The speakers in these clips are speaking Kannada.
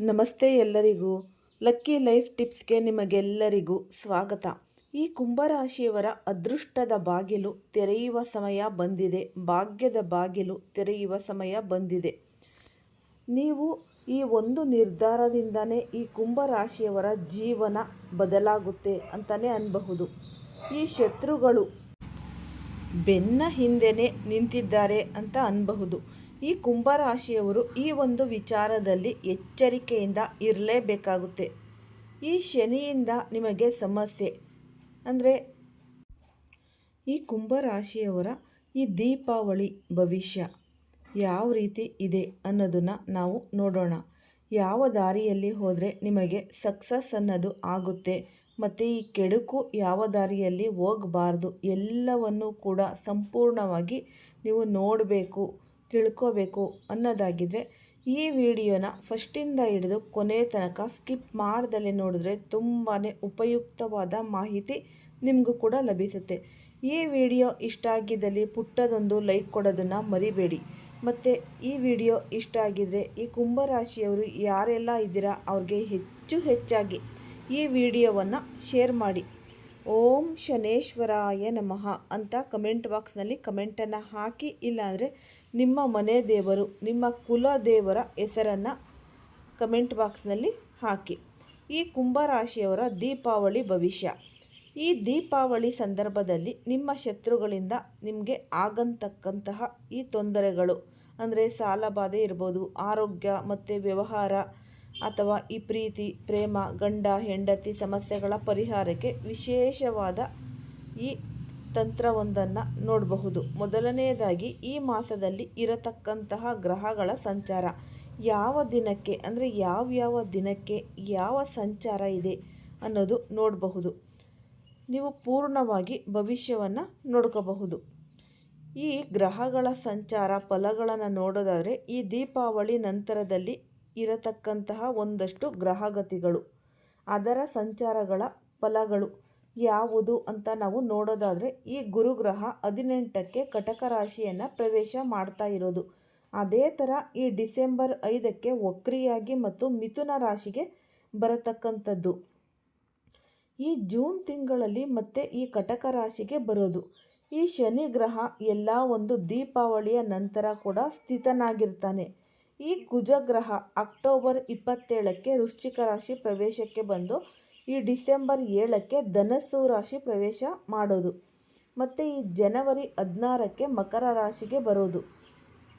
ನಮಸ್ತೆ ಎಲ್ಲರಿಗೂ. ಲಕ್ಕಿ ಲೈಫ್ ಟಿಪ್ಸ್ಗೆ ನಿಮಗೆಲ್ಲರಿಗೂ ಸ್ವಾಗತ. ಈ ಕುಂಭರಾಶಿಯವರ ಅದೃಷ್ಟದ ಬಾಗಿಲು ತೆರೆಯುವ ಸಮಯ ಬಂದಿದೆ. ಭಾಗ್ಯದ ಬಾಗಿಲು ತೆರೆಯುವ ಸಮಯ ಬಂದಿದೆ. ನೀವು ಈ ಒಂದು ನಿರ್ಧಾರದಿಂದನೇ ಈ ಕುಂಭರಾಶಿಯವರ ಜೀವನ ಬದಲಾಗುತ್ತೆ ಅಂತಲೇ ಅನ್ಬಹುದು. ಈ ಶತ್ರುಗಳು ಬೆನ್ನ ಹಿಂದೆನೇ ನಿಂತಿದ್ದಾರೆ ಅಂತ ಅನ್ಬಹುದು. ಈ ಕುಂಭರಾಶಿಯವರು ಈ ಒಂದು ವಿಚಾರದಲ್ಲಿ ಎಚ್ಚರಿಕೆಯಿಂದ ಇರಲೇಬೇಕಾಗುತ್ತೆ. ಈ ಶನಿಯಿಂದ ನಿಮಗೆ ಸಮಸ್ಯೆ. ಅಂದರೆ, ಈ ಕುಂಭರಾಶಿಯವರ ಈ ದೀಪಾವಳಿ ಭವಿಷ್ಯ ಯಾವ ರೀತಿ ಇದೆ ಅನ್ನೋದನ್ನು ನಾವು ನೋಡೋಣ. ಯಾವ ದಾರಿಯಲ್ಲಿ ಹೋದರೆ ನಿಮಗೆ ಸಕ್ಸಸ್ ಅನ್ನೋದು ಆಗುತ್ತೆ. ಮತ್ತು ಈ ಕೆಡುಕು ಯಾವ ದಾರಿಯಲ್ಲಿ ಹೋಗಬಾರ್ದು ಎಲ್ಲವನ್ನು ಕೂಡ ಸಂಪೂರ್ಣವಾಗಿ ನೀವು ನೋಡಬೇಕು. ತಿಳ್ಕೋಬೇಕು ಅನ್ನೋದಾಗಿದ್ದರೆ ಈ ವಿಡಿಯೋನ ಫಸ್ಟಿಂದ ಹಿಡಿದು ಕೊನೆ ತನಕ ಸ್ಕಿಪ್ ಮಾಡ್ದಲೇ ನೋಡಿದ್ರೆ ತುಂಬಾ ಉಪಯುಕ್ತವಾದ ಮಾಹಿತಿ ನಿಮಗೂ ಕೂಡ ಲಭಿಸುತ್ತೆ. ಈ ವಿಡಿಯೋ ಇಷ್ಟ ಆಗಿದ್ದಲ್ಲಿ ಪುಟ್ಟದೊಂದು ಲೈಕ್ ಕೊಡೋದನ್ನು ಮರಿಬೇಡಿ. ಮತ್ತು ಈ ವಿಡಿಯೋ ಇಷ್ಟ ಆಗಿದ್ದರೆ ಈ ಕುಂಭರಾಶಿಯವರು ಯಾರೆಲ್ಲ ಇದ್ದೀರಾ ಅವ್ರಿಗೆ ಹೆಚ್ಚು ಹೆಚ್ಚಾಗಿ ಈ ವಿಡಿಯೋವನ್ನು ಶೇರ್ ಮಾಡಿ. ಓಂ ಶನೇಶ್ವರಾಯ ನಮಃ ಅಂತ ಕಮೆಂಟ್ ಬಾಕ್ಸ್ನಲ್ಲಿ ಕಮೆಂಟನ್ನು ಹಾಕಿ, ಇಲ್ಲಾಂದರೆ ನಿಮ್ಮ ಮನೆ ದೇವರು, ನಿಮ್ಮ ಕುಲ ದೇವರ ಹೆಸರನ್ನು ಕಮೆಂಟ್ ಬಾಕ್ಸ್ನಲ್ಲಿ ಹಾಕಿ. ಈ ಕುಂಭರಾಶಿಯವರ ದೀಪಾವಳಿ ಭವಿಷ್ಯ. ಈ ದೀಪಾವಳಿ ಸಂದರ್ಭದಲ್ಲಿ ನಿಮ್ಮ ಶತ್ರುಗಳಿಂದ ನಿಮಗೆ ಆಗಂತಕ್ಕಂತಹ ಈ ತೊಂದರೆಗಳು, ಅಂದರೆ ಸಾಲಬಾಧೆ ಇರ್ಬೋದು, ಆರೋಗ್ಯ ಮತ್ತು ವ್ಯವಹಾರ ಅಥವಾ ಈ ಪ್ರೀತಿ, ಪ್ರೇಮ, ಗಂಡ, ಹೆಂಡತಿ ಸಮಸ್ಯೆಗಳ ಪರಿಹಾರಕ್ಕೆ ವಿಶೇಷವಾದ ಈ ತಂತ್ರವೊಂದನ್ನು ನೋಡಬಹುದು. ಮೊದಲನೆಯದಾಗಿ ಈ ಮಾಸದಲ್ಲಿ ಇರತಕ್ಕಂತಹ ಗ್ರಹಗಳ ಸಂಚಾರ. ಯಾವ ದಿನಕ್ಕೆ ಅಂದರೆ ಯಾವ್ಯಾವ ದಿನಕ್ಕೆ ಯಾವ ಸಂಚಾರ ಇದೆ ಅನ್ನೋದು ನೋಡಬಹುದು. ನೀವು ಪೂರ್ಣವಾಗಿ ಭವಿಷ್ಯವನ್ನು ನೋಡ್ಕೋಬಹುದು. ಈ ಗ್ರಹಗಳ ಸಂಚಾರ ಫಲಗಳನ್ನು ನೋಡೋದಾದರೆ ಈ ದೀಪಾವಳಿ ನಂತರದಲ್ಲಿ ಇರತಕ್ಕಂತಹ ಒಂದಷ್ಟು ಗ್ರಹಗತಿಗಳು. ಅದರ ಸಂಚಾರಗಳ ಫಲಗಳು. ಯಾವುದು ಅಂತ ನಾವು ನೋಡೋದಾದರೆ, ಈ ಗುರುಗ್ರಹ ಹದಿನೆಂಟಕ್ಕೆ ಕಟಕ ರಾಶಿಯನ್ನು ಪ್ರವೇಶ ಮಾಡ್ತಾ ಇರೋದು. ಅದೇ ಥರ ಈ ಡಿಸೆಂಬರ್ ಐದಕ್ಕೆ ವಕ್ರಿಯಾಗಿ ಮತ್ತು ಮಿಥುನ ರಾಶಿಗೆ ಬರತಕ್ಕಂಥದ್ದು. ಈ ಜೂನ್ ತಿಂಗಳಲ್ಲಿ ಮತ್ತೆ ಈ ಕಟಕ ರಾಶಿಗೆ ಬರೋದು. ಈ ಶನಿ ಗ್ರಹ ಎಲ್ಲ ಒಂದು ದೀಪಾವಳಿಯ ನಂತರ ಕೂಡ ಸ್ಥಿತನಾಗಿರ್ತಾನೆ. ಈ ಕುಜಗ್ರಹ ಅಕ್ಟೋಬರ್ ಇಪ್ಪತ್ತೇಳಕ್ಕೆ ವೃಶ್ಚಿಕ ರಾಶಿ ಪ್ರವೇಶಕ್ಕೆ ಬಂದು ಈ ಡಿಸೆಂಬರ್ ಏಳಕ್ಕೆ ಧನಸ್ಸು ರಾಶಿ ಪ್ರವೇಶ ಮಾಡೋದು. ಮತ್ತು ಈ ಜನವರಿ ಹದಿನಾರಕ್ಕೆ ಮಕರ ರಾಶಿಗೆ ಬರೋದು.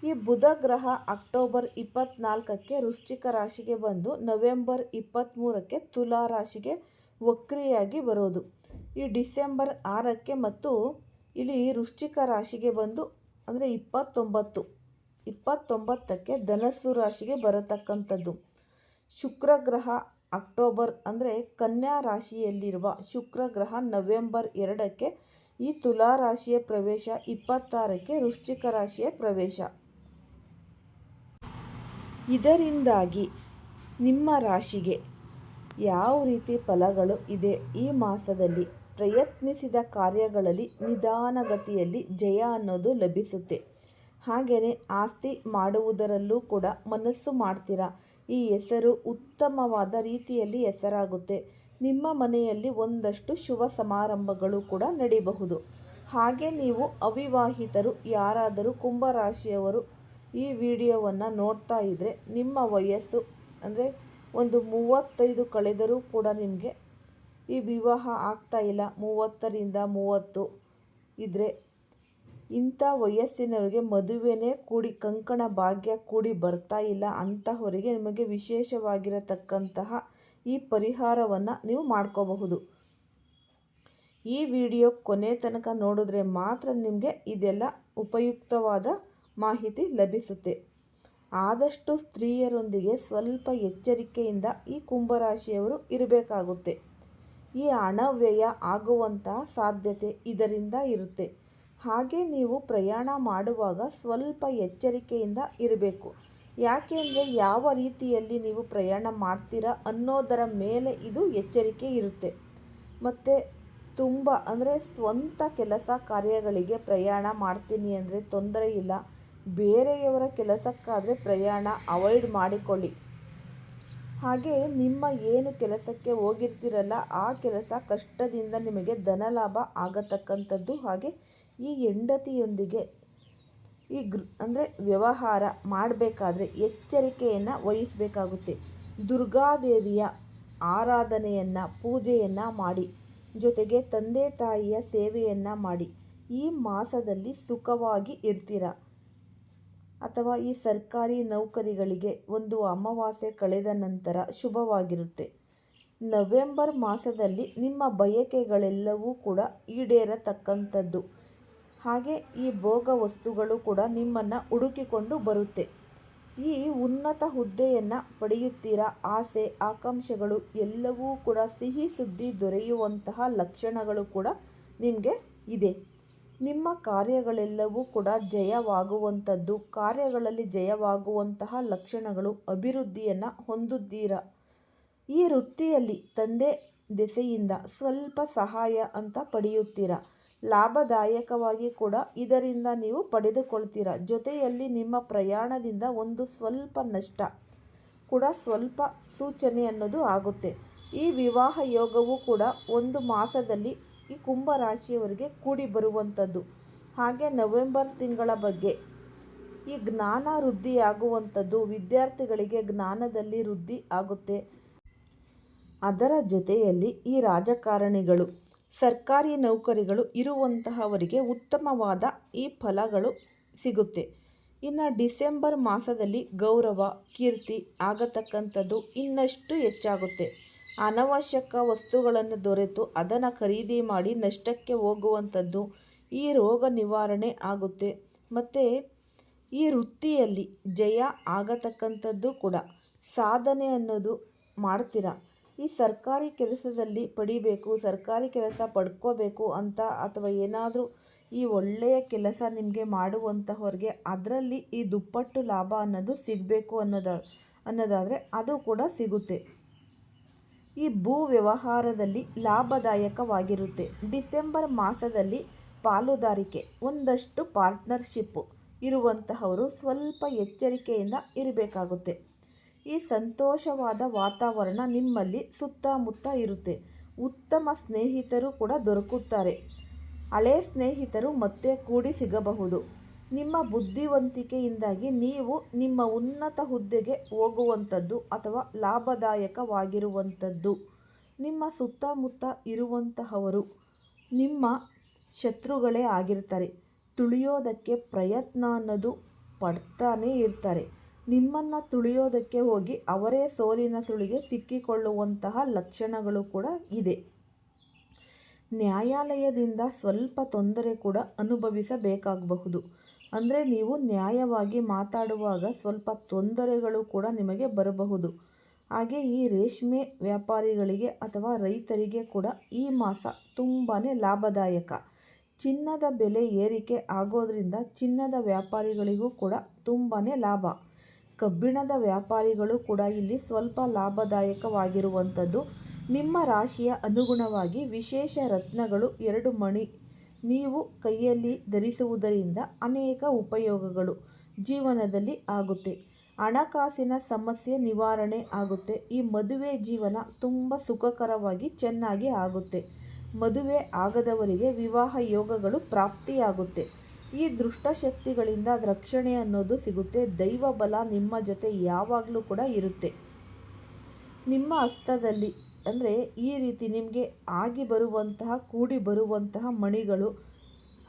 ಈ ಬುಧ ಗ್ರಹ ಅಕ್ಟೋಬರ್ ಇಪ್ಪತ್ತ್ನಾಲ್ಕಕ್ಕೆ ವೃಶ್ಚಿಕ ರಾಶಿಗೆ ಬಂದು ನವೆಂಬರ್ ಇಪ್ಪತ್ತ್ಮೂರಕ್ಕೆ ತುಲಾ ರಾಶಿಗೆ ವಕ್ರಿಯಾಗಿ ಬರೋದು. ಈ ಡಿಸೆಂಬರ್ ಆರಕ್ಕೆ ಮತ್ತು ಇಲ್ಲಿ ವೃಶ್ಚಿಕ ರಾಶಿಗೆ ಬಂದು ಅಂದರೆ ಇಪ್ಪತ್ತೊಂಬತ್ತು, ಇಪ್ಪತ್ತೊಂಬತ್ತಕ್ಕೆ ಧನಸ್ಸು ರಾಶಿಗೆ ಬರತಕ್ಕಂಥದ್ದು. ಶುಕ್ರ ಗ್ರಹ ಅಕ್ಟೋಬರ್ ಅಂದರೆ ಕನ್ಯಾ ರಾಶಿಯಲ್ಲಿರುವ ಶುಕ್ರ ಗ್ರಹ ನವೆಂಬರ್ ಎರಡಕ್ಕೆ, ಈ ತುಲಾ ರಾಶಿಯ ಪ್ರವೇಶ ಇಪ್ಪತ್ತಾರಕ್ಕೆ ವೃಶ್ಚಿಕ ರಾಶಿಯ ಪ್ರವೇಶ. ಇದರಿಂದಾಗಿ ನಿಮ್ಮ ರಾಶಿಗೆ ಯಾವ ರೀತಿ ಫಲಗಳು ಇದೆ ಈ ಮಾಸದಲ್ಲಿ? ಪ್ರಯತ್ನಿಸಿದ ಕಾರ್ಯಗಳಲ್ಲಿ ನಿಧಾನಗತಿಯಲ್ಲಿ ಜಯ ಅನ್ನೋದು ಲಭಿಸುತ್ತೆ. ಹಾಗೆಯೇ ಆಸ್ತಿ ಮಾಡುವುದರಲ್ಲೂ ಕೂಡ ಮನಸ್ಸು ಮಾಡ್ತೀರಾ? ಈ ಹೆಸರು ಉತ್ತಮವಾದ ರೀತಿಯಲ್ಲಿ ಹೆಸರಾಗುತ್ತೆ. ನಿಮ್ಮ ಮನೆಯಲ್ಲಿ ಒಂದಷ್ಟು ಶುಭ ಸಮಾರಂಭಗಳು ಕೂಡ ನಡೀಬಹುದು. ಹಾಗೆ ನೀವು ಅವಿವಾಹಿತರು, ಯಾರಾದರೂ ಕುಂಭರಾಶಿಯವರು ಈ ವಿಡಿಯೋವನ್ನು ನೋಡ್ತಾ ಇದ್ದರೆ ನಿಮ್ಮ ವಯಸ್ಸು ಅಂದರೆ ಒಂದು ಮೂವತ್ತೈದು ಕಳೆದರೂ ಕೂಡ ನಿಮಗೆ ಈ ವಿವಾಹ ಆಗ್ತಾ ಇಲ್ಲ. ಮೂವತ್ತರಿಂದ ಮೂವತ್ತು ಇದ್ದರೆ ಇಂಥ ವಯಸ್ಸಿನವರಿಗೆ ಮದುವೆನೇ ಕೂಡಿ ಕಂಕಣ ಭಾಗ್ಯ ಕೂಡಿ ಬರ್ತಾ ಇಲ್ಲ. ಅಂತಹವರಿಗೆ ನಿಮಗೆ ವಿಶೇಷವಾಗಿರತಕ್ಕಂತಹ ಈ ಪರಿಹಾರವನ್ನು ನೀವು ಮಾಡ್ಕೋಬಹುದು. ಈ ವಿಡಿಯೋ ಕೊನೆ ತನಕ ನೋಡಿದ್ರೆ ಮಾತ್ರ ನಿಮಗೆ ಇದೆಲ್ಲ ಉಪಯುಕ್ತವಾದ ಮಾಹಿತಿ ಲಭಿಸುತ್ತೆ. ಆದಷ್ಟು ಸ್ತ್ರೀಯರೊಂದಿಗೆ ಸ್ವಲ್ಪ ಎಚ್ಚರಿಕೆಯಿಂದ ಈ ಕುಂಭರಾಶಿಯವರು ಇರಬೇಕಾಗುತ್ತೆ. ಈ ಹಣ ವ್ಯಯ ಆಗುವಂತಹ ಸಾಧ್ಯತೆ ಇದರಿಂದ ಇರುತ್ತೆ. ಹಾಗೆ ನೀವು ಪ್ರಯಾಣ ಮಾಡುವಾಗ ಸ್ವಲ್ಪ ಎಚ್ಚರಿಕೆಯಿಂದ ಇರಬೇಕು. ಯಾಕೆಂದರೆ ಯಾವ ರೀತಿಯಲ್ಲಿ ನೀವು ಪ್ರಯಾಣ ಮಾಡ್ತೀರಾ ಅನ್ನೋದರ ಮೇಲೆ ಇದು ಎಚ್ಚರಿಕೆ ಇರುತ್ತೆ. ಮತ್ತು ತುಂಬ ಅಂದರೆ ಸ್ವಂತ ಕೆಲಸ ಕಾರ್ಯಗಳಿಗೆ ಪ್ರಯಾಣ ಮಾಡ್ತೀನಿ ಅಂದರೆ ತೊಂದರೆ ಇಲ್ಲ. ಬೇರೆಯವರ ಕೆಲಸಕ್ಕಾದರೆ ಪ್ರಯಾಣ ಅವಾಯ್ಡ್ ಮಾಡಿಕೊಳ್ಳಿ. ಹಾಗೆ ನಿಮ್ಮ ಏನು ಕೆಲಸಕ್ಕೆ ಹೋಗಿರ್ತೀರಲ್ಲ ಆ ಕೆಲಸ ಕಷ್ಟದಿಂದ ನಿಮಗೆ ಧನಲಾಭ ಆಗತಕ್ಕಂಥದ್ದು ಹಾಗೆ ಈ ಹೆಂಡತಿಯೊಂದಿಗೆ ಈ ಗೃ, ಅಂದರೆ ವ್ಯವಹಾರ ಮಾಡಬೇಕಾದ್ರೆ ಎಚ್ಚರಿಕೆಯನ್ನು ವಹಿಸಬೇಕಾಗುತ್ತೆ. ದುರ್ಗಾದೇವಿಯ ಆರಾಧನೆಯನ್ನು, ಪೂಜೆಯನ್ನು ಮಾಡಿ, ಜೊತೆಗೆ ತಂದೆ ತಾಯಿಯ ಸೇವೆಯನ್ನು ಮಾಡಿ. ಈ ಮಾಸದಲ್ಲಿ ಸುಖವಾಗಿ ಇರ್ತೀರ? ಅಥವಾ ಈ ಸರ್ಕಾರಿ ನೌಕರಿಗಳಿಗೆ ಒಂದು ಅಮಾವಾಸ್ಯೆ ಕಳೆದ ನಂತರ ಶುಭವಾಗಿರುತ್ತೆ. ನವೆಂಬರ್ ಮಾಸದಲ್ಲಿ ನಿಮ್ಮ ಬಯಕೆಗಳೆಲ್ಲವೂ ಕೂಡ ಈಡೇರತಕ್ಕಂಥದ್ದು. ಹಾಗೆ ಈ ಭೋಗ ವಸ್ತುಗಳು ಕೂಡ ನಿಮ್ಮನ್ನು ಹುಡುಕಿಕೊಂಡು ಬರುತ್ತೆ. ಈ ಉನ್ನತ ಹುದ್ದೆಯನ್ನು ಪಡೆಯುತ್ತೀರಾ? ಆಸೆ, ಆಕಾಂಕ್ಷೆಗಳು ಎಲ್ಲವೂ ಕೂಡ ಸಿಹಿ ಸುದ್ದಿ ದೊರೆಯುವಂತಹ ಲಕ್ಷಣಗಳು ಕೂಡ ನಿಮಗೆ ಇದೆ. ನಿಮ್ಮ ಕಾರ್ಯಗಳೆಲ್ಲವೂ ಕೂಡ ಜಯವಾಗುವಂಥದ್ದು. ಕಾರ್ಯಗಳಲ್ಲಿ ಜಯವಾಗುವಂತಹ ಲಕ್ಷಣಗಳು ಅಭಿವೃದ್ಧಿಯನ್ನು ಹೊಂದುತ್ತೀರಾ? ಈ ವೃತ್ತಿಯಲ್ಲಿ ತಂದೆ ದೆಸೆಯಿಂದ ಸ್ವಲ್ಪ ಸಹಾಯ ಅಂತ ಪಡೆಯುತ್ತೀರಾ? ಲಾಭದಾಯಕವಾಗಿ ಕೂಡ ಇದರಿಂದ ನೀವು ಪಡೆದುಕೊಳ್ತೀರಾ. ಜೊತೆಯಲ್ಲಿ ನಿಮ್ಮ ಪ್ರಯಾಣದಿಂದ ಒಂದು ಸ್ವಲ್ಪ ನಷ್ಟ ಕೂಡ ಸ್ವಲ್ಪ ಸೂಚನೆ ಅನ್ನೋದು ಆಗುತ್ತೆ. ಈ ವಿವಾಹ ಯೋಗವು ಕೂಡ ಒಂದು ಮಾಸದಲ್ಲಿ ಈ ಕುಂಭರಾಶಿಯವರಿಗೆ ಕೂಡಿ ಬರುವಂಥದ್ದು. ಹಾಗೆ ನವೆಂಬರ್ ತಿಂಗಳ ಬಗ್ಗೆ ಈ ಜ್ಞಾನ ವೃದ್ಧಿಯಾಗುವಂಥದ್ದು, ವಿದ್ಯಾರ್ಥಿಗಳಿಗೆ ಜ್ಞಾನದಲ್ಲಿ ವೃದ್ಧಿ ಆಗುತ್ತೆ. ಅದರ ಜೊತೆಯಲ್ಲಿ ಈ ರಾಜಕಾರಣಿಗಳು ಸರ್ಕಾರಿ ನೌಕರಿಗಳು ಇರುವಂತಹವರಿಗೆ ಉತ್ತಮವಾದ ಈ ಫಲಗಳು ಸಿಗುತ್ತೆ. ಇನ್ನು ಡಿಸೆಂಬರ್ ಮಾಸದಲ್ಲಿ ಗೌರವ, ಕೀರ್ತಿ ಆಗತಕ್ಕಂಥದ್ದು ಇನ್ನಷ್ಟು ಹೆಚ್ಚಾಗುತ್ತೆ. ಅನವಶ್ಯಕ ವಸ್ತುಗಳನ್ನು ದೊರೆತು ಅದನ್ನು ಖರೀದಿ ಮಾಡಿ ನಷ್ಟಕ್ಕೆ ಹೋಗುವಂಥದ್ದು ಈ ರೋಗ ನಿವಾರಣೆ ಆಗುತ್ತೆ. ಮತ್ತು ಈ ವೃತ್ತಿಯಲ್ಲಿ ಜಯ ಆಗತಕ್ಕಂಥದ್ದು ಕೂಡ. ಸಾಧನೆ ಅನ್ನೋದು ಮಾಡ್ತೀರಾ? ಈ ಸರ್ಕಾರಿ ಕೆಲಸದಲ್ಲಿ ಪಡಿಬೇಕು, ಸರ್ಕಾರಿ ಕೆಲಸ ಪಡ್ಕೋಬೇಕು ಅಂತ ಅಥವಾ ಏನಾದರೂ ಈ ಒಳ್ಳೆಯ ಕೆಲಸ ನಿಮಗೆ ಮಾಡುವಂತಹವ್ರಿಗೆ ಅದರಲ್ಲಿ ಈ ದುಪ್ಪಟ್ಟು ಲಾಭ ಅನ್ನೋದು ಸಿಗಬೇಕು ಅನ್ನೋದ, ಅನ್ನೋದಾದರೆ ಅದು ಕೂಡ ಸಿಗುತ್ತೆ. ಈ ಭೂ ವ್ಯವಹಾರದಲ್ಲಿ ಲಾಭದಾಯಕವಾಗಿರುತ್ತೆ. ಡಿಸೆಂಬರ್ ಮಾಸದಲ್ಲಿ ಪಾಲುದಾರಿಕೆ, ಒಂದಷ್ಟು ಪಾರ್ಟ್ನರ್ಶಿಪ್ಪು ಇರುವಂತಹವರು ಸ್ವಲ್ಪ ಎಚ್ಚರಿಕೆಯಿಂದ ಇರಬೇಕಾಗುತ್ತೆ. ಈ ಸಂತೋಷವಾದ ವಾತಾವರಣ ನಿಮ್ಮಲ್ಲಿ ಸುತ್ತಮುತ್ತ ಇರುತ್ತೆ. ಉತ್ತಮ ಸ್ನೇಹಿತರು ಕೂಡ ದೊರಕುತ್ತಾರೆ. ಹಳೆ ಸ್ನೇಹಿತರು ಮತ್ತೆ ಕೂಡಿ ಸಿಗಬಹುದು. ನಿಮ್ಮ ಬುದ್ಧಿವಂತಿಕೆಯಿಂದಾಗಿ ನೀವು ನಿಮ್ಮ ಉನ್ನತ ಹುದ್ದೆಗೆ ಹೋಗುವಂಥದ್ದು ಅಥವಾ ಲಾಭದಾಯಕವಾಗಿರುವಂಥದ್ದು. ನಿಮ್ಮ ಸುತ್ತಮುತ್ತ ಇರುವಂತಹವರು ನಿಮ್ಮ ಶತ್ರುಗಳೇ ಆಗಿರ್ತಾರೆ. ತುಳಿಯೋದಕ್ಕೆ ಪ್ರಯತ್ನ ಅನ್ನೋದು ಪಡ್ತಾನೇ ಇರ್ತಾರೆ. ನಿಮ್ಮನ್ನು ತುಳಿಯೋದಕ್ಕೆ ಹೋಗಿ ಅವರೇ ಸೋಲಿನ ಸುಳಿಗೆ ಸಿಕ್ಕಿಕೊಳ್ಳುವಂತಹ ಲಕ್ಷಣಗಳು ಕೂಡ ಇದೆ. ನ್ಯಾಯಾಲಯದಿಂದ ಸ್ವಲ್ಪ ತೊಂದರೆ ಕೂಡ ಅನುಭವಿಸಬೇಕಾಗಬಹುದು. ಅಂದರೆ ನೀವು ನ್ಯಾಯವಾಗಿ ಮಾತಾಡುವಾಗ ಸ್ವಲ್ಪ ತೊಂದರೆಗಳು ಕೂಡ ನಿಮಗೆ ಬರಬಹುದು. ಹಾಗೆ ಈ ರೇಷ್ಮೆ ವ್ಯಾಪಾರಿಗಳಿಗೆ ಅಥವಾ ರೈತರಿಗೆ ಕೂಡ ಈ ಮಾಸ ತುಂಬಾ ಲಾಭದಾಯಕ. ಚಿನ್ನದ ಬೆಲೆ ಏರಿಕೆ ಆಗೋದ್ರಿಂದ ಚಿನ್ನದ ವ್ಯಾಪಾರಿಗಳಿಗೂ ಕೂಡ ತುಂಬಾ ಲಾಭ. ಕಬ್ಬಿಣದ ವ್ಯಾಪಾರಿಗಳು ಕೂಡ ಇಲ್ಲಿ ಸ್ವಲ್ಪ ಲಾಭದಾಯಕವಾಗಿರುವಂಥದ್ದು. ನಿಮ್ಮ ರಾಶಿಯ ಅನುಗುಣವಾಗಿ ವಿಶೇಷ ರತ್ನಗಳು ಎರಡು ಮಣಿ ನೀವು ಕೈಯಲ್ಲಿ ಧರಿಸುವುದರಿಂದ ಅನೇಕ ಉಪಯೋಗಗಳು ಜೀವನದಲ್ಲಿ ಆಗುತ್ತೆ. ಹಣಕಾಸಿನ ಸಮಸ್ಯೆ ನಿವಾರಣೆ ಆಗುತ್ತೆ. ಈ ಮದುವೆ ಜೀವನ ತುಂಬ ಸುಖಕರವಾಗಿ ಚೆನ್ನಾಗಿ ಆಗುತ್ತೆ. ಮದುವೆ ಆಗದವರಿಗೆ ವಿವಾಹ ಯೋಗಗಳು ಪ್ರಾಪ್ತಿಯಾಗುತ್ತೆ. ಈ ದುಷ್ಟಶಕ್ತಿಗಳಿಂದ ರಕ್ಷಣೆ ಅನ್ನೋದು ಸಿಗುತ್ತೆ. ದೈವ ಬಲ ನಿಮ್ಮ ಜೊತೆ ಯಾವಾಗಲೂ ಕೂಡ ಇರುತ್ತೆ. ನಿಮ್ಮ ಹಸ್ತದಲ್ಲಿ ಅಂದರೆ ಈ ರೀತಿ ನಿಮಗೆ ಆಗಿ ಬರುವಂತಹ, ಕೂಡಿ ಬರುವಂತಹ ಮಣಿಗಳು,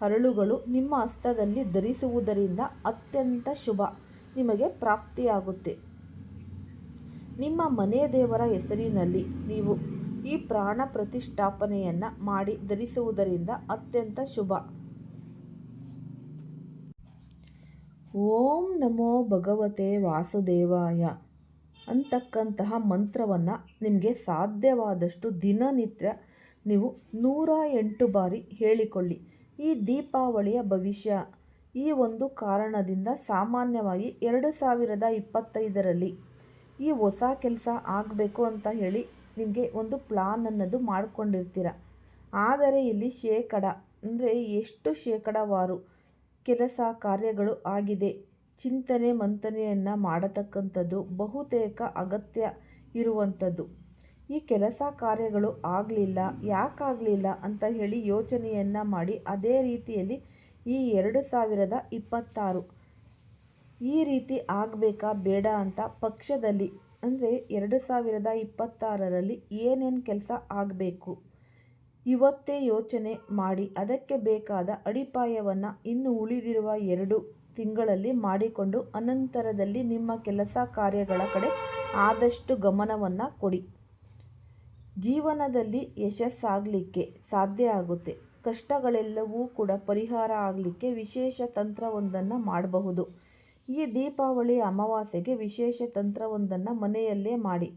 ಹರಳುಗಳು ನಿಮ್ಮ ಹಸ್ತದಲ್ಲಿ ಧರಿಸುವುದರಿಂದ ಅತ್ಯಂತ ಶುಭ ನಿಮಗೆ ಪ್ರಾಪ್ತಿಯಾಗುತ್ತೆ. ನಿಮ್ಮ ಮನೆ ದೇವರ ಹೆಸರಿನಲ್ಲಿ ನೀವು ಈ ಪ್ರಾಣ ಪ್ರತಿಷ್ಠಾಪನೆಯನ್ನು ಮಾಡಿ ಧರಿಸುವುದರಿಂದ ಅತ್ಯಂತ ಶುಭ. ಓಂ ನಮೋ ಭಗವತೆ ವಾಸುದೇವಾಯ ಅಂತಕ್ಕಂತಹ ಮಂತ್ರವನ್ನು ನಿಮಗೆ ಸಾಧ್ಯವಾದಷ್ಟು ದಿನನಿತ್ಯ ನೀವು ನೂರ ಎಂಟು ಬಾರಿ ಹೇಳಿಕೊಳ್ಳಿ. ಈ ದೀಪಾವಳಿಯ ಭವಿಷ್ಯ ಈ ಒಂದು ಕಾರಣದಿಂದ ಸಾಮಾನ್ಯವಾಗಿ ಎರಡು ಸಾವಿರದ ಇಪ್ಪತ್ತೈದರಲ್ಲಿ ಈ ಹೊಸ ಕೆಲಸ ಆಗಬೇಕು ಅಂತ ಹೇಳಿ ನಿಮಗೆ ಒಂದು ಪ್ಲಾನ್ ಅನ್ನೋದು ಮಾಡಿಕೊಂಡಿರ್ತೀರ. ಆದರೆ ಇಲ್ಲಿ ಶೇಕಡ ಅಂದರೆ ಎಷ್ಟು ಶೇಕಡವಾರು ಕೆಲಸ ಕಾರ್ಯಗಳು ಆಗಿದೆ. ಚಿಂತನೆ ಮಂಥನೆಯನ್ನು ಮಾಡತಕ್ಕಂಥದ್ದು ಬಹುತೇಕ ಅಗತ್ಯ ಇರುವಂಥದ್ದು. ಈ ಕೆಲಸ ಕಾರ್ಯಗಳು ಆಗಲಿಲ್ಲ, ಯಾಕಾಗಲಿಲ್ಲ ಅಂತ ಹೇಳಿ ಯೋಚನೆಯನ್ನು ಮಾಡಿ ಅದೇ ರೀತಿಯಲ್ಲಿ ಈ ಎರಡು ಸಾವಿರದ ಇಪ್ಪತ್ತಾರು. ಈ ರೀತಿ ಆಗಬೇಕಾ ಬೇಡ ಅಂತ ಪಕ್ಷದಲ್ಲಿ, ಅಂದರೆ ಎರಡು ಸಾವಿರದ ಇಪ್ಪತ್ತಾರರಲ್ಲಿ ಏನೇನು ಕೆಲಸ ಆಗಬೇಕು? ಇವತ್ತೇ ಯೋಚನೆ ಮಾಡಿ, ಅದಕ್ಕೆ ಬೇಕಾದ ಅಡಿಪಾಯವನ್ನು ಇನ್ನು ಉಳಿದಿರುವ ಎರಡು ತಿಂಗಳಲ್ಲಿ ಮಾಡಿಕೊಂಡು ಅನಂತರದಲ್ಲಿ ನಿಮ್ಮ ಕೆಲಸ ಕಾರ್ಯಗಳ ಕಡೆ ಆದಷ್ಟು ಗಮನವನ್ನು ಕೊಡಿ. ಜೀವನದಲ್ಲಿ ಯಶಸ್ಸಾಗಲಿಕ್ಕೆ ಸಾಧ್ಯ ಆಗುತ್ತೆ. ಕಷ್ಟಗಳೆಲ್ಲವೂ ಕೂಡ ಪರಿಹಾರ ಆಗಲಿಕ್ಕೆ ವಿಶೇಷ ತಂತ್ರವೊಂದನ್ನು ಮಾಡಬಹುದು. ಈ ದೀಪಾವಳಿ ಅಮಾವಾಸ್ಯೆಗೆ ವಿಶೇಷ ತಂತ್ರವೊಂದನ್ನು ಮನೆಯಲ್ಲೇ ಮಾಡಿ.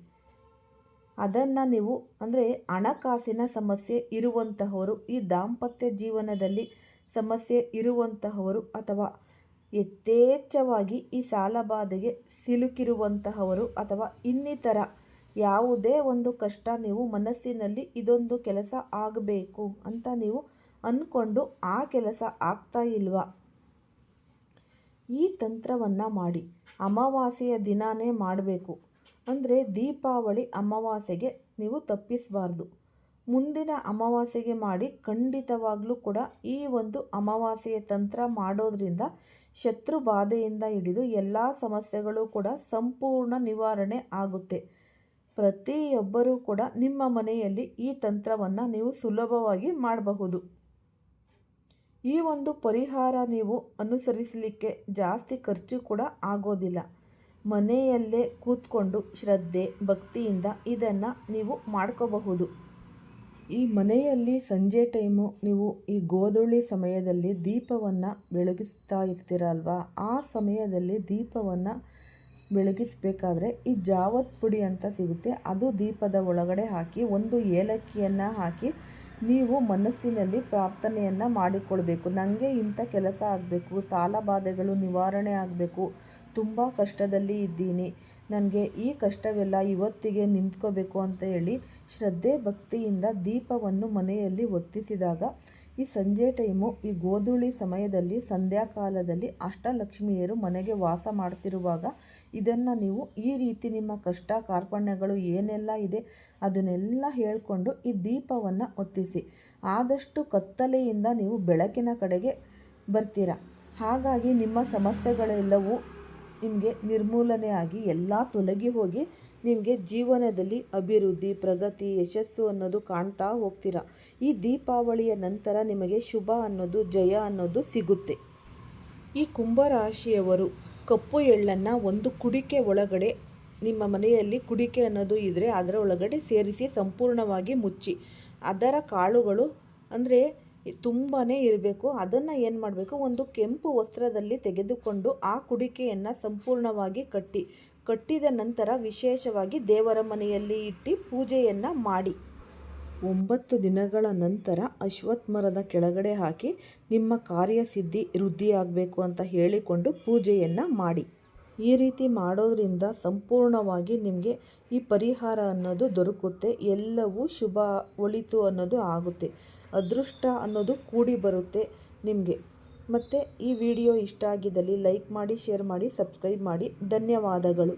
ಅದನ್ನು ನೀವು ಅಂದರೆ ಹಣಕಾಸಿನ ಸಮಸ್ಯೆ ಇರುವಂತಹವರು, ಈ ದಾಂಪತ್ಯ ಜೀವನದಲ್ಲಿ ಸಮಸ್ಯೆ ಇರುವಂತಹವರು ಅಥವಾ ಯಥೇಚ್ಛವಾಗಿ ಈ ಸಾಲಬಾಧೆಗೆ ಸಿಲುಕಿರುವಂತಹವರು ಅಥವಾ ಇನ್ನಿತರ ಯಾವುದೇ ಒಂದು ಕಷ್ಟ ನೀವು ಮನಸ್ಸಿನಲ್ಲಿ ಇದೊಂದು ಕೆಲಸ ಆಗಬೇಕು ಅಂತ ನೀವು ಅಂದ್ಕೊಂಡು ಆ ಕೆಲಸ ಆಗ್ತಾ ಇಲ್ವಾ? ಈ ತಂತ್ರವನ್ನು ಮಾಡಿ. ಅಮಾವಾಸ್ಯೆಯ ದಿನಾನೇ ಮಾಡಬೇಕು. ಅಂದರೆ ದೀಪಾವಳಿ ಅಮಾವಾಸ್ಯೆಗೆ ನೀವು ತಪ್ಪಿಸಬಾರ್ದು. ಮುಂದಿನ ಅಮಾವಾಸ್ಯೆಗೆ ಮಾಡಿ ಖಂಡಿತವಾಗ್ಲೂ ಕೂಡ ಈ ಒಂದು ಅಮಾವಾಸ್ಯೆಯ ತಂತ್ರ ಮಾಡೋದ್ರಿಂದ ಶತ್ರು ಬಾಧೆಯಿಂದ ಹಿಡಿದು ಎಲ್ಲ ಸಮಸ್ಯೆಗಳು ಕೂಡ ಸಂಪೂರ್ಣ ನಿವಾರಣೆ ಆಗುತ್ತೆ. ಪ್ರತಿಯೊಬ್ಬರೂ ಕೂಡ ನಿಮ್ಮ ಮನೆಯಲ್ಲಿ ಈ ತಂತ್ರವನ್ನು ನೀವು ಸುಲಭವಾಗಿ ಮಾಡಬಹುದು. ಈ ಒಂದು ಪರಿಹಾರ ನೀವು ಅನುಸರಿಸಲಿಕ್ಕೆ ಜಾಸ್ತಿ ಖರ್ಚು ಕೂಡ ಆಗೋದಿಲ್ಲ. ಮನೆಯಲ್ಲೇ ಕೂತ್ಕೊಂಡು ಶ್ರದ್ಧೆ, ಭಕ್ತಿಯಿಂದ ಇದನ್ನು ನೀವು ಮಾಡ್ಕೋಬಹುದು. ಈ ಮನೆಯಲ್ಲಿ ಸಂಜೆ ಟೈಮು ನೀವು ಈ ಗೋಧೂಳಿ ಸಮಯದಲ್ಲಿ ದೀಪವನ್ನು ಬೆಳಗಿಸ್ತಾ ಇರ್ತೀರಲ್ವಾ? ಆ ಸಮಯದಲ್ಲಿ ದೀಪವನ್ನು ಬೆಳಗಿಸಬೇಕಾದ್ರೆ ಈ ಜಾವತ್ ಪುಡಿ ಅಂತ ಸಿಗುತ್ತೆ. ಅದು ದೀಪದ ಒಳಗಡೆ ಹಾಕಿ, ಒಂದು ಏಲಕ್ಕಿಯನ್ನು ಹಾಕಿ ನೀವು ಮನಸ್ಸಿನಲ್ಲಿ ಪ್ರಾರ್ಥನೆಯನ್ನು ಮಾಡಿಕೊಳ್ಬೇಕು. ನನಗೆ ಇಂಥ ಕೆಲಸ ಆಗಬೇಕು, ಸಾಲ ಬಾಧೆಗಳು ನಿವಾರಣೆ ಆಗಬೇಕು ತುಂಬ ಕಷ್ಟದಲ್ಲಿ ಇದ್ದೀನಿ. ನನಗೆ ಈ ಕಷ್ಟವೆಲ್ಲ ಇವತ್ತಿಗೆ ನಿಂತ್ಕೋಬೇಕು ಅಂತ ಹೇಳಿ ಶ್ರದ್ಧೆ ಭಕ್ತಿಯಿಂದ ದೀಪವನ್ನು ಮನೆಯಲ್ಲಿ ಒತ್ತಿಸಿದಾಗ ಈ ಸಂಜೆ ಟೈಮು ಈ ಗೋಧೂಳಿ ಸಮಯದಲ್ಲಿ ಸಂಧ್ಯಾಕಾಲದಲ್ಲಿ ಅಷ್ಟಲಕ್ಷ್ಮಿಯರು ಮನೆಗೆ ವಾಸ ಮಾಡ್ತಿರುವಾಗ ಇದನ್ನು ನೀವು ಈ ರೀತಿ ನಿಮ್ಮ ಕಷ್ಟ ಕಾರ್ಪಣ್ಯಗಳು ಏನೆಲ್ಲ ಇದೆ ಅದನ್ನೆಲ್ಲ ಹೇಳಿಕೊಂಡು ಈ ದೀಪವನ್ನು ಒತ್ತಿಸಿ ಆದಷ್ಟು ಕತ್ತಲೆಯಿಂದ ನೀವು ಬೆಳಕಿನ ಕಡೆಗೆ ಬರ್ತೀರ. ಹಾಗಾಗಿ ನಿಮ್ಮ ಸಮಸ್ಯೆಗಳೆಲ್ಲವೂ ನಿಮಗೆ ನಿರ್ಮೂಲನೆ ಆಗಿ ಎಲ್ಲ ತೊಲಗಿ ಹೋಗಿ ನಿಮಗೆ ಜೀವನದಲ್ಲಿ ಅಭಿವೃದ್ಧಿ, ಪ್ರಗತಿ, ಯಶಸ್ಸು ಅನ್ನೋದು ಕಾಣ್ತಾ ಹೋಗ್ತೀರಾ? ಈ ದೀಪಾವಳಿಯ ನಂತರ ನಿಮಗೆ ಶುಭ ಅನ್ನೋದು, ಜಯ ಅನ್ನೋದು ಸಿಗುತ್ತೆ. ಈ ಕುಂಭರಾಶಿಯವರು ಕಪ್ಪು ಎಳ್ಳನ್ನು ಒಂದು ಕುಡಿಕೆ ಒಳಗಡೆ, ನಿಮ್ಮ ಮನೆಯಲ್ಲಿ ಕುಡಿಕೆ ಅನ್ನೋದು ಇದ್ದರೆ ಅದರ ಒಳಗಡೆ ಸೇರಿಸಿ ಸಂಪೂರ್ಣವಾಗಿ ಮುಚ್ಚಿ. ಅದರ ಕಾಳುಗಳು ಅಂದರೆ ತುಂಬಾ ಇರಬೇಕು. ಅದನ್ನು ಏನು ಮಾಡಬೇಕು? ಒಂದು ಕೆಂಪು ವಸ್ತ್ರದಲ್ಲಿ ತೆಗೆದುಕೊಂಡು ಆ ಕುಡಿಕೆಯನ್ನು ಸಂಪೂರ್ಣವಾಗಿ ಕಟ್ಟಿ. ಕಟ್ಟಿದ ನಂತರ ವಿಶೇಷವಾಗಿ ದೇವರ ಮನೆಯಲ್ಲಿ ಇಟ್ಟು ಪೂಜೆಯನ್ನು ಮಾಡಿ. ಒಂಬತ್ತು ದಿನಗಳ ನಂತರ ಅಶ್ವತ್ಥ ಮರದ ಕೆಳಗಡೆ ಹಾಕಿ ನಿಮ್ಮ ಕಾರ್ಯಸಿದ್ಧಿ ವೃದ್ಧಿಯಾಗಬೇಕು ಅಂತ ಹೇಳಿಕೊಂಡು ಪೂಜೆಯನ್ನು ಮಾಡಿ. ಈ ರೀತಿ ಮಾಡೋದ್ರಿಂದ ಸಂಪೂರ್ಣವಾಗಿ ನಿಮಗೆ ಈ ಪರಿಹಾರ ಅನ್ನೋದು ದೊರಕುತ್ತೆ. ಎಲ್ಲವೂ ಶುಭ, ಒಳಿತು ಅನ್ನೋದು ಆಗುತ್ತೆ. ಅದೃಷ್ಟ ಅನ್ನೋದು ಕೂಡಿ ಬರುತ್ತೆ ನಿಮಗೆ. ಮತ್ತು ಈ ವಿಡಿಯೋ ಇಷ್ಟ ಆಗಿದ್ದಲ್ಲಿ ಲೈಕ್ ಮಾಡಿ, ಶೇರ್ ಮಾಡಿ, ಸಬ್ಸ್ಕ್ರೈಬ್ ಮಾಡಿ. ಧನ್ಯವಾದಗಳು.